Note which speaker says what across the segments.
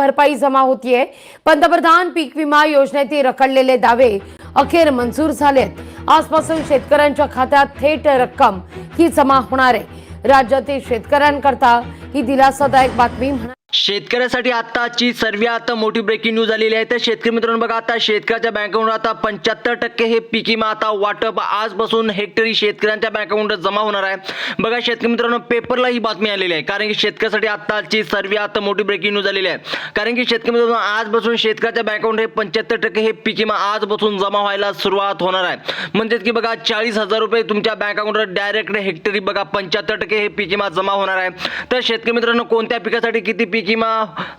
Speaker 1: भरपाई जमा होतीये. पंतप्रधान पीक विमा योजनेतील रखडलेले दावे अखेर मंजूर झालेत. आजपासून शेतकऱ्यांच्या खात्यात थेट रक्कम ही जमा होणार आहे. राज्यातील शेतकऱ्यांकरता ही दिलासादायक बातमी म्हणा
Speaker 2: शेतकऱ्यासाठी आताची सर्वात मोठी ब्रेकिंग न्यूज आलेली आहे. तर शेतकरी मित्रांनो बघा आता शेतकऱ्याच्या बँक अकाउंट आता पंच्याहत्तर टक्के हे पीक विमा आता वाटप आजपासून हेक्टरी शेतकऱ्यांच्या बँक अकाउंट जमा होणार आहे. बघा शेतकरी मित्रांनो पेपरला ही बातमी आलेली आहे. कारण की शेतकऱ्यासाठी आताची सर्वात मोठी ब्रेकिंग न्यूज आलेली आहे. कारण की शेतकरी मित्रांनो आजपासून शेतकऱ्याच्या बँक अकाउंट हे पंच्याहत्तर टक्के हे पीक विमा आजपासून जमा व्हायला सुरुवात होणार आहे. म्हणजेच की बघा चाळीस हजार रुपये तुमच्या बँक अकाउंटवर डायरेक्ट हेक्टरी बघा पंच्याहत्तर टक्के हे पीक विमा जमा होणार आहे. तर शेतकरी मित्रांनो कोणत्या पिकासाठी किती पीक विमा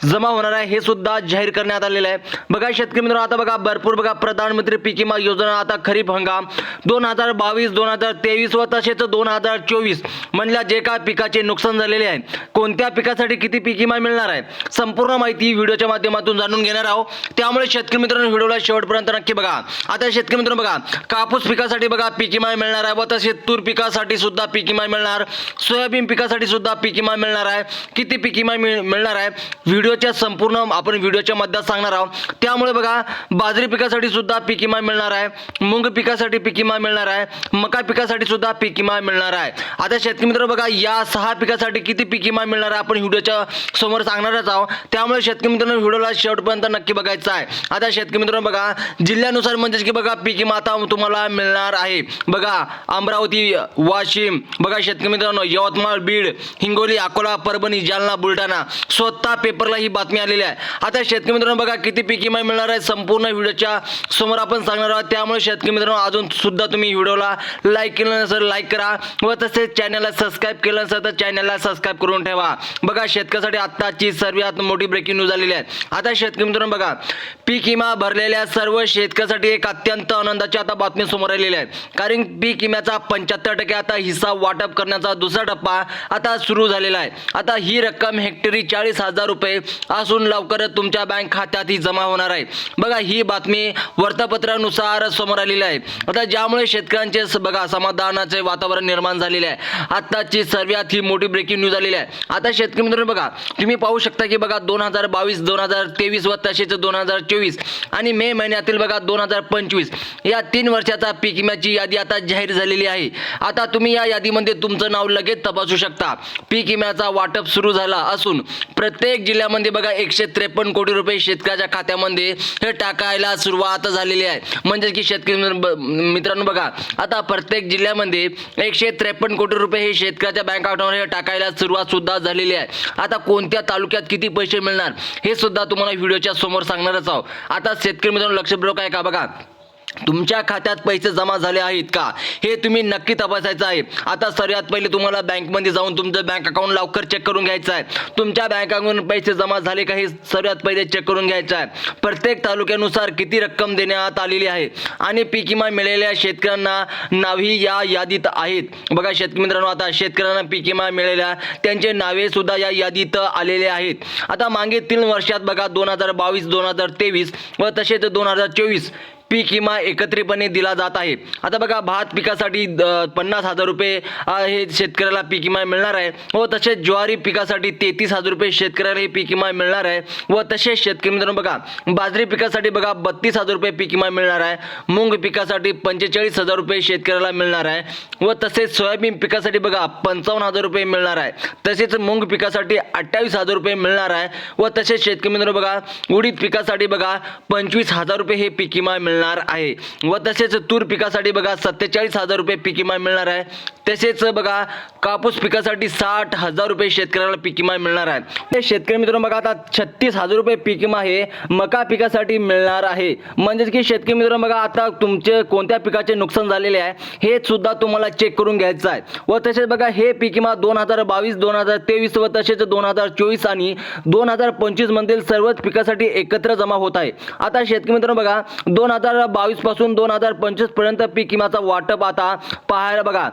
Speaker 2: जमा होणार आहे हे सुद्धा जाहीर करण्यात आलेलं आहे. बघा शेतकरी मित्रांनो आता बघा भरपूर बघा प्रधानमंत्री पीक विमा योजना आता खरीप हंगाम. दोन हजार बावीस दोन हजार तेवीस व तसेच दोन हजार चोवीस म्हणल्या जे काय पिकाचे नुकसान झालेले आहे कोणत्या पिकासाठी किती पीक विमा मिळणार आहे संपूर्ण माहिती व्हिडिओच्या माध्यमातून जाणून घेणार आहोत. त्यामुळे शेतकरी मित्रांनो व्हिडिओला शेवटपर्यंत नक्की बघा. आता शेतकरी मित्रांनो बघा कापूस पिकासाठी बघा पीक विमा मिळणार आहे व तसेच तूर पिकासाठी सुद्धा पीक विमा मिळणार सोयाबीन पिकासाठी सुद्धा पीक विमा मिळणार आहे. किती पीक विमा मिळणार मिळणार आहे. व्हिडिओच्या संपूर्ण आपण व्हिडिओच्या मध्यात सांगणार आहोत. त्यामुळे बघा बाजरी पिकासाठी सुद्धा पीक विमा मिळणार आहे. मूग पिकासाठी पीक विमा मिळणार आहे. मका पिकासाठी सुद्धा पीक विमा मिळणार आहे. आता शेतकरी मित्र बघा या सहा पिकासाठी किती पीक विमा मिळणार आहे आपण व्हिडिओच्या समोर सांगणारच आहोत. त्यामुळे शेतकरी मित्रांनो व्हिडिओला शेवटपर्यंत नक्की बघायचं आहे. आता शेतकरी मित्रांनो बघा जिल्ह्यानुसार म्हणजेच की बघा पीक विमा आता तुम्हाला मिळणार आहे. बघा अमरावती वाशिम बघा शेतकरी मित्रांनो यवतमाळ बीड हिंगोली अकोला परभणी जालना बुलढाणा स्वतः पेपरला ही बातमी आलेली आहे. आता शेतकरी मित्रांनो बघा किती पीक विमा मिळणार आहे संपूर्ण व्हिडिओच्या समोर आपण सांगणार आहोत. त्यामुळे शेतकरी मित्रांनो अजून सुद्धा तुम्ही व्हिडिओला लाईक केलं नसेल लाईक करा. व तसेच चॅनलला सबस्क्राईब केलं नसेल तर चॅनलला सबस्क्राईब करून ठेवा. बघा शेतकऱ्यासाठी आत्ताची सर्वात मोठी ब्रेकिंग न्यूज आलेली आहे. आता शेतकरी मित्रांनो बघा पीक विमा भरलेल्या सर्व शेतकऱ्यासाठी एक अत्यंत आनंदाची आता बातमी समोर आलेली आहे. कारण पीक विम्याचा पंच्याहत्तर टक्के आता हिस्सा वाटप करण्याचा दुसरा टप्पा आता सुरू झालेला आहे. आता ही रक्कम हेक्टरी चाळीस हजार रुपये असून लवकरच तुमच्या बँक खात्यात ही जमा होणार आहे. बघा ही बातमी वर्तपत्रानुसार समोर आलेली आहे. आता ज्यामुळे शेतकऱ्यांचे बघा समाधानाचे वातावरण निर्माण झालेले आहे. आत्ताची सर्वात ही मोठी ब्रेकिंग न्यूज आलेली आहे. आता शेतकरी मित्रांनो बघा तुम्ही पाहू शकता की बघा दोन हजार बावीस दोन हजार तेवीस व तसेच दोन हजार चोवीस आणि मे महिन्यातील बघा दोन हजार पंचवीस या तीन वर्षाचा पीक विम्याची यादी आता जाहीर झालेली आहे. आता तुम्ही या यादीमध्ये तुमचं नाव लगेच तपासू शकता. पीक विम्याचा वाटप सुरू झाला असून प्रत्येक जिल्ह्यामध्ये बघा एकशे त्रेपन्न कोटी रुपये शेतकऱ्याच्या खात्यामध्ये हे टाकायला सुरुवात झालेली आहे. म्हणजे की शेतकरी मित्रांनो बघा आता प्रत्येक जिल्ह्यामध्ये एकशे त्रेपन्न कोटी रुपये हे शेतकऱ्याच्या बँक अकाउंटवर हे टाकायला सुरुवात सुद्धा झालेली आहे. आता कोणत्या तालुक्यात किती पैसे मिळणार हे सुद्धा तुम्हाला व्हिडिओच्या समोर सांगणारच आहोत. आता शेतकरी मित्रांनो लक्षपूर्वक आहे का बघा. तुमच्या खात्यात पैसे जमा झाले आहेत का? हे तुम्ही नक्की तपासायचं आहे. आता सर्वात पहिले तुम्हाला बँकमध्ये जाऊन तुमचं बँक अकाउंट लवकर चेक करून घ्यायचं आहे. तुमच्या बँक अकाउंट पैसे जमा झाले का हे सर्वात पहिले चेक करून घ्यायचं आहे. प्रत्येक तालुक्यानुसार किती रक्कम देण्यात आलेली आहे? आणि पीक विमा मिळालेल्या शेतकऱ्यांना नावही या यादीत आहेत. बघा शेतकरी मित्रांनो आता शेतकऱ्यांना पीक विमा मिळालेल्या त्यांचे नावे सुद्धा या यादीत आलेले आहेत. आता मागे तीन वर्षात बघा दोन हजार बावीस दोन हजार तेवीस व तसेच दोन हजार चोवीस पीक विमा एकत्रितपणे दिला जात आहे. आता बघा भात पिकासाठी पन्नास हजार रुपये हे शेतकऱ्याला पीक विमा मिळणार आहे व तसेच ज्वारी पिकासाठी तेहतीस हजार रुपये शेतकऱ्याला हे पीक विमा मिळणार आहे व तसेच शेतकरी मित्रांनो बघा बाजरी पिकासाठी बघा बत्तीस हजार रुपये पीक विमा मिळणार आहे. मूग पिकासाठी पंचेचाळीस हजार रुपये शेतकऱ्याला मिळणार आहे व तसेच सोयाबीन पिकासाठी बघा पंचावन्न हजार रुपये मिळणार आहे. तसेच मूग पिकासाठी अठ्ठावीस हजार रुपये मिळणार आहे व तसेच शेतकरी मित्रांनो बघा उडीद पिकासाठी बघा पंचवीस हजार रुपये हे पीक विमा मिळणार आहे. व तसेच तूर पिकासाठी बघा सत्तेचाळीस हजार रुपये पीक विमा मिळणार आहे. तसेच बघा कापूस पिकासाठी साठ हजार रुपये शेतकऱ्याला पीक विमा मिळणार आहे. ते शेतकरी मित्रांनो बघा आता छत्तीस हजार रुपये पीक विमा हे मका पिकासाठी मिळणार आहे. म्हणजेच की शेतकरी मित्रांनो बघा आता तुमचे कोणत्या पिकाचे नुकसान झालेले आहे हे सुद्धा तुम्हाला चेक करून घ्यायचं आहे. व तसेच बघा हे पीक विमा दोन हजार बावीस दोन हजार तेवीस व तसेच दोन हजार चोवीस आणि दोन हजार पंचवीस मधील सर्वच पिकासाठी एकत्र जमा होत आहे. आता शेतकरी मित्रांनो बघा दोन हजार हजार बावीसपासून दोन हजार पंचवीसपर्यंत पीक विम्याचा वाटप आता पाहायला बघा.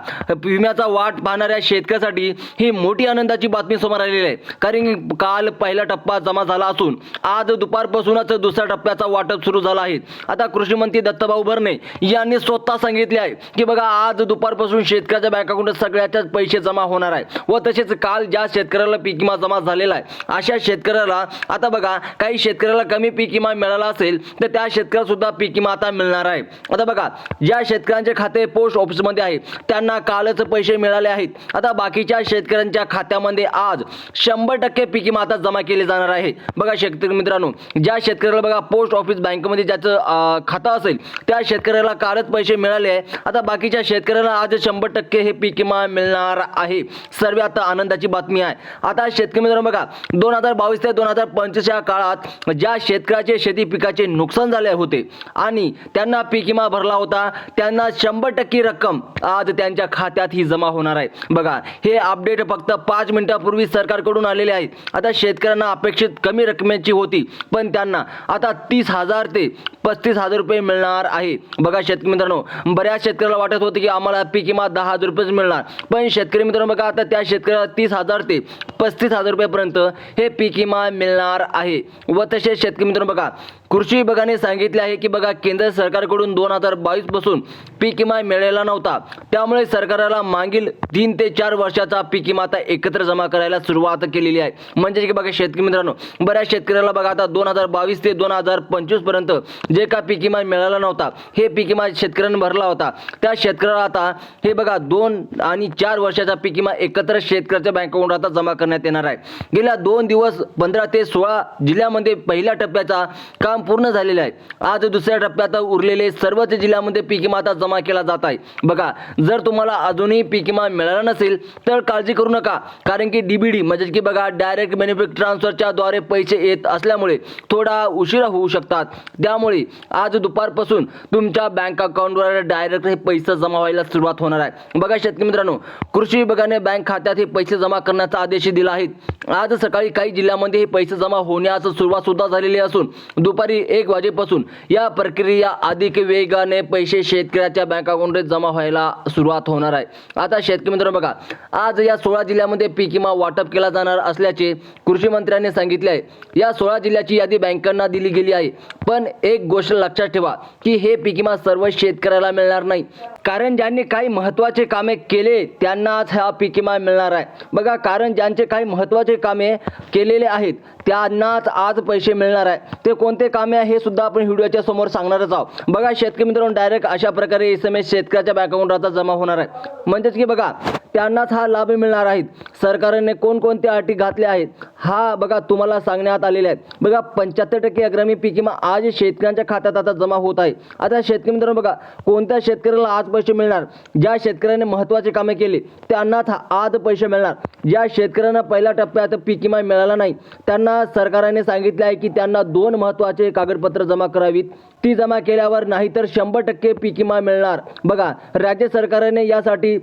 Speaker 2: विम्याचा वाट पाहणाऱ्या शेतकऱ्यासाठी ही मोठी आनंदाची बातमी समोर आलेली आहे. कारण काल पहिला टप्पा जमा झाला असून आज दुपारपासूनच दुसऱ्या टप्प्याचा वाटप सुरू झाला आहे. आता कृषी मंत्री दत्तभाऊ भरणे यांनी स्वतः सांगितले आहे की बघा आज दुपारपासून शेतकऱ्याच्या बँक अकाउंटात सगळ्याच्याच पैसे जमा होणार आहे व तसेच काल ज्या शेतकऱ्याला पीक विमा जमा झालेला आहे अशा शेतकऱ्याला आता बघा काही शेतकऱ्याला कमी पीक विमा मिळाला असेल तर त्या शेतकऱ्याला सुद्धा पीक विमा आता मिळणार आहे. आता बघा ज्या शेतकऱ्यांचे खाते पोस्ट ऑफिसमध्ये आहे त्यांना कालच पैसे मिळाले आहेत. आता बाकीच्या शेतकऱ्यांच्या खात्यामध्ये आज शंभर टक्के पीक विमा आता जमा केले जाणार आहे. बघा शेतकरी मित्रांनो ज्या शेतकऱ्याला बघा पोस्ट ऑफिस बँकमध्ये ज्याचं खातं असेल त्या शेतकऱ्याला कालच पैसे मिळाले आहे. आता बाकीच्या शेतकऱ्याला आज शंभर टक्के हे पीक विमा मिळणार आहे. सर्व आता आनंदाची बातमी आहे. आता शेतकरी मित्रांनो बघा दोन हजार बावीस ते दोन हजार पंचवीस या काळात ज्या शेतकऱ्याचे शेती पिकाचे नुकसान झाले होते आणि त्यांना पीक विमा भरला होता. त्यांना शंभर टक्के रक्कम आज त्यांच्या खात्यात ही जमा होणार आहे. बघा हे अपडेट फक्त पाच मिनिटापूर्वी सरकारकडून आलेले आहे आता शेतकऱ्यांना अपेक्षित कमी रकमेची होती पण त्यांना आता तीस हजार ते पस्तीस हजार रुपये मिळणार आहे. बघा शेतकरी मित्रांनो बऱ्याच शेतकऱ्याला वाटत होतं की आम्हाला पीक विमा दहा हजार रुपयेच मिळणार. पण शेतकरी मित्रांनो बघा आता त्या शेतकऱ्याला तीस हजार ते पस्तीस हजार रुपयेपर्यंत हे पीक विमा मिळणार आहे. व तसेच शेतकरी मित्रांनो बघा कृषी विभागाने सांगितले आहे की बघा केंद्र सरकारकडून दोन हजार बावीसपासून पीक विमा मिळालेला नव्हता. त्यामुळे सरकारला मागील तीन ते चार वर्षाचा पीक विमा आता एकत्र जमा करायला सुरुवात केलेली आहे. म्हणजे की बघा शेतकरी मित्रांनो बऱ्याच शेतकऱ्याला बघा आता दोन हजार बावीस ते दोन हजार पंचवीसपर्यंत जे का पीक विमा मिळाला नव्हता हे पीक विमा शेतकऱ्यांनी भरला होता. त्या शेतकऱ्याला आता हे बघा दोन आणि चार वर्षाचा पीक विमा एकत्र शेतकऱ्याच्या बँक अकाउंट आता जमा करण्यात येणार आहे. गेल्या दोन दिवस पंधरा ते सोळा जिल्ह्यामध्ये पहिल्या टप्प्याचा काम पूर्ण झालेलं आहे. आज दुसऱ्या टप्प्यात उरलेले सर्वच जिल्ह्यामध्ये पीक विमा जमा केला जात आहे. बघा जर तुम्हाला अजूनही पीक विमा मिळाला नसेल तर काळजी करू नका. कारण की डीबीडी म्हणजे की बघा डायरेक्ट बेनिफिट ट्रान्सफरच्या द्वारे पैसे येत असल्यामुळे थोडा उशिरा होऊ शकतात. त्यामुळे आज दुपारपासून तुमच्या बँक अकाउंटवर डायरेक्ट हे पैसे जमा व्हायला सुरुवात होणार आहे. बघा शेतकरी मित्रांनो कृषी विभागाने बँक खात्यात हे पैसे जमा करण्याचा आदेश दिला आहे. आज सकाळी काही जिल्ह्यामध्ये हे पैसे जमा होण्यास सुरुवात सुद्धा झालेली असून दुपारी एक वाजेपासून या प्रक्रिया अधिक वेगाने पैसे शेतकऱ्याच्या बँक अकाउंटमध्ये जमा व्हायला सुरुवात होणार आहे. आता शेतकरी मित्रांनो बघा आज या सोळा जिल्ह्यामध्ये पीक विमा वाटप केला जाणार असल्याचे कृषी मंत्र्यांनी सांगितले आहे. या सोळा जिल्ह्याची यादी बँकांना दिली गेली आहे. पण एक गोष्ट लक्षात ठेवा की हे पीक विमा सर्व शेतकऱ्याला मिळणार नाही. कारण ज्यांनी काही महत्त्वाचे कामे केले त्यांनाच हा पीक विमा मिळणार आहे. बघा कारण ज्यांचे काही महत्त्वाचे कामे केलेले आहेत त्यांनाच आज पैसे मिळणार आहे. ते कोणते कामे आहे हे सुद्धा आपण व्हिडिओच्या समोर सांगणारच आहोत. बघा शेतकरी मित्रांनो डायरेक्ट अशा प्रकारे एस एम एस शेतकऱ्याच्या बँक अकाउंटात आता जमा होणार आहे. म्हणजेच की बघा त्यांनाच हा लाभ मिळणार आहेत सरकारने कोणकोणत्या अटी घातल्या आहेत हा बघा तुम्हाला सांगण्यात आलेले आहेत. बघा पंच्याहत्तर टक्के अग्रमी पीक विमा आज शेतकऱ्यांच्या खात्यात आता जमा होत आहे. आता शेतकरी मित्रांनो बघा कोणत्या शेतकऱ्याला आज पैसे मिळणार? ज्या शेतकऱ्याने महत्त्वाचे कामे केली त्यांनाच हा आज पैसे मिळणार. ज्या शेतकऱ्यांना पहिल्या टप्प्यात पीक विमा मिळाला नाही त्यांना सरकारने सांगितले आहे की त्यांना दोन महत्त्वाचे कागदपत्र जमा करावीत. ती जमा केल्यावर नाहीतर शंभर टक्के पीक विमा मिळणार. बघा राज्य सरकारने यासाठी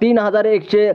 Speaker 2: तीन हजार एकशे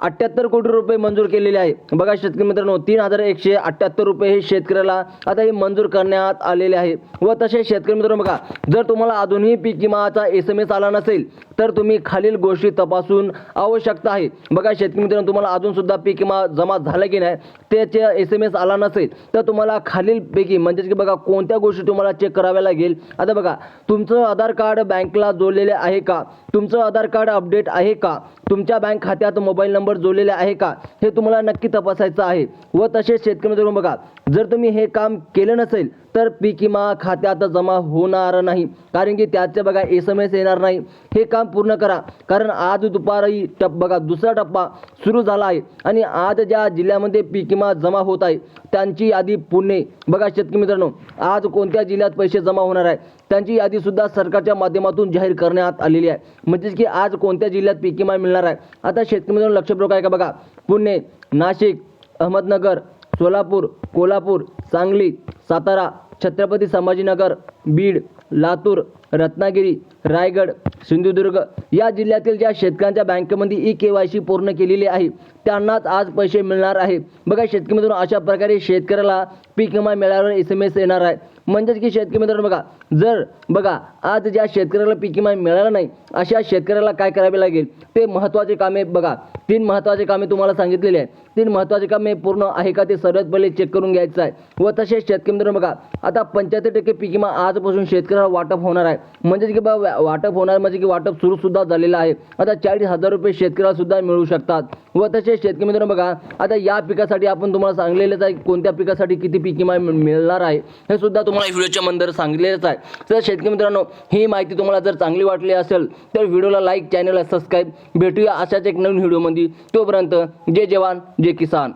Speaker 2: अठ्ठ्याहत्तर कोटी रुपये मंजूर केलेले आहे. बघा शेतकरी मित्रांनो तीन हजार एकशे अठ्ठ्याहत्तर रुपये हे शेतकऱ्याला आता हे मंजूर करण्यात आलेले आहे. व तसेच शेतकरी मित्रांनो बघा जर तुम्हाला अजूनही पीक विमाचा एस एम एस आला नसेल तर तुम्ही खालील गोष्टी तपासून आवश्यकता आहे. बघा शेतकरी मित्रांनो तुम्हाला अजूनसुद्धा पीक विमा जमा झाला की नाही त्याचे एस एम एस आला नसेल तर तुम्हाला खालीलपैकी म्हणजेच की बघा कोणत्या गोष्टी तुम्हाला चेक कराव्या लागेल. आता बघा तुमचं आधार कार्ड बँकला जोडलेले आहे का? तुमचं आधार कार्ड अपडेट आहे का? तुमच्या बँक खात्यात मोबाईल नंबर जोडलेले आहे का? हे तुम्हाला नक्की तपासायचं आहे. व तसेच शेतकरी मित्रांनो बघा जर तुम्ही हे काम केलं नसेल तर पीक विमा खात्यात जमा होणार नाही. कारण की त्याचे बघा एस एम एस येणार नाही. हे काम पूर्ण करा. कारण आज दुपारी टप बघा दुसरा टप्पा सुरू झाला आहे आणि आज ज्या जिल्ह्यामध्ये पीक विमा जमा होत आहे त्यांची यादी पुणे. बघा शेतकरी मित्रांनो आज कोणत्या जिल्ह्यात पैसे जमा होणार आहे? त्यांची यादीसुद्धा सरकारच्या माध्यमातून जाहीर करण्यात आलेली आहे. म्हणजेच की आज कोणत्या जिल्ह्यात पीक विमा मिळणार आहे? आता शेतकरी मित्रांनो लक्षपूर्वक आहे का बघा? पुणे नाशिक अहमदनगर सोलापूर कोल्हापूर सांगली सातारा छत्रपती संभाजीनगर बीड लातूर रत्नागिरी रायगड सिंधुदुर्ग या जिल्ह्यातील ज्या शेतकऱ्यांच्या बँकेमध्ये ई के वाय सी पूर्ण केलेली आहे त्यांनाच आज पैसे मिळणार आहे बघा शेतकरी मित्रांनो अशा प्रकारे शेतकऱ्याला पीक विमा मिळाल्यावर एस एम एस येणार आहे. म्हणजेच की शेतकरी मित्रांनो बघा जर बघा आज ज्या शेतकऱ्याला पीक विमा मिळाला नाही अशा शेतकऱ्याला काय करावे लागेल? ते महत्त्वाचे कामे बघा. तीन महत्त्वाचे कामे तुम्हाला सांगितलेले आहे. तीन महत्त्वाचे कामे पूर्ण आहे का ते सर्वात पहिले चेक करून घ्यायचं आहे. व तसेच शेतकरी मित्रांनो बघा आता पंच्याहत्तर टक्के पीक विमा आजपासून शेतकऱ्याला वाटप होणार आहे. म्हणजेच की बा वाटप होणार म्हणजे की वाटप सुरू सुद्धा झालेलं आहे. आता चाळीस हजार रुपये शेतकऱ्याला सुद्धा मिळू शकतात. व तसेच शेतकरी मित्रांनो बघा आता या पिकासाठी आपण तुम्हाला सांगलेलंच आहे कोणत्या पिकासाठी किती पीक किमान मिळणार आहे हे सुद्धा तुम्हाला व्हिडिओच्या मंदर सांगलेलंच आहे. तर शेतकरी मित्रांनो ही माहिती तुम्हाला जर चांगली वाटली असेल तर व्हिडिओला लाईक चॅनलला सबस्क्राईब भेटूया अशाच एक नवीन व्हिडिओमध्ये. तोपर्यंत जय जवान जय किसान.